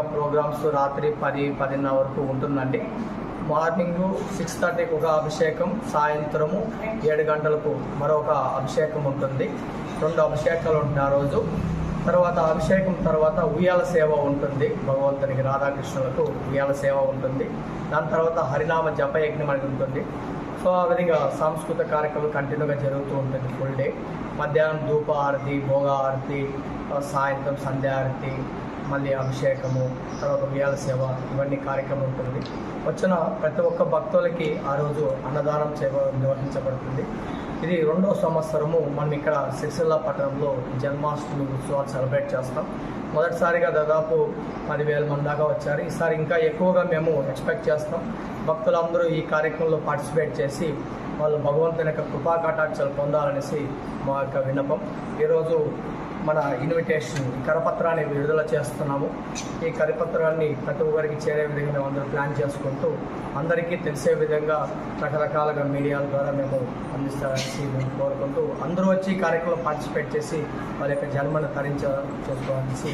Programmes రాత్రి పది పదిన్నర వరకు ఉంటుందండి. మార్నింగ్ సిక్స్ థర్టీకి ఒక అభిషేకం సాయంత్రము ఏడు గంటలకు మరొక అభిషేకం ఉంటుంది. రెండు అభిషేకాలు ఉంటుంది ఆ రోజు. తర్వాత అభిషేకం తర్వాత ఉయ్యాల సేవ ఉంటుంది. భగవంతునికి రాధాకృష్ణులకు ఉయ్యాల సేవ ఉంటుంది. దాని తర్వాత హరినామ జప యజ్ఞం అనేది ఉంటుంది. సో ఆ విధంగా సాంస్కృతిక కార్యక్రమాలు కంటిన్యూగా జరుగుతూ ఉంటుంది ఫుల్ డే. మధ్యాహ్నం ధూప ఆరతి భోగ ఆరతి సాయంత్రం సంధ్యా ఆరతి మళ్ళీ అభిషేకము తర్వాత ఉయ్యాల సేవ ఇవన్నీ కార్యక్రమం ఉంటుంది. వచ్చిన ప్రతి ఒక్క భక్తులకి ఆ రోజు అన్నదానం సేవ నిర్వహించబడుతుంది. ఇది రెండో సంవత్సరము మనం ఇక్కడ సిరిసిల్ల పట్టణంలో జన్మాష్టమి ఉత్సవాలు సెలబ్రేట్ చేస్తాం. మొదటిసారిగా దాదాపు పదివేల మంది దాకా వచ్చారు. ఈసారి ఇంకా ఎక్కువగా మేము ఎక్స్పెక్ట్ చేస్తాం. భక్తులందరూ ఈ కార్యక్రమంలో పార్టిసిపేట్ చేసి వాళ్ళు భగవంతుని యొక్క కృపా కటాక్షాలు పొందాలనేసి మా యొక్క విన్నపం. ఈరోజు మన ఇన్విటేషన్ కరపత్రాన్ని విడుదల చేస్తున్నాము. ఈ కరపత్రాన్ని ప్రతి ఒక్కరికి చేరే విధంగా మేము అందరూ ప్లాన్ చేసుకుంటూ అందరికీ తెలిసే విధంగా రకరకాలుగా మీడియాల ద్వారా మేము అందిస్తారని మేము కోరుకుంటూ అందరూ వచ్చి ఈ కార్యక్రమంలో పార్టిసిపేట్ చేసి వారి యొక్క జన్మను తరించాలని చేసుకోవాలనేసి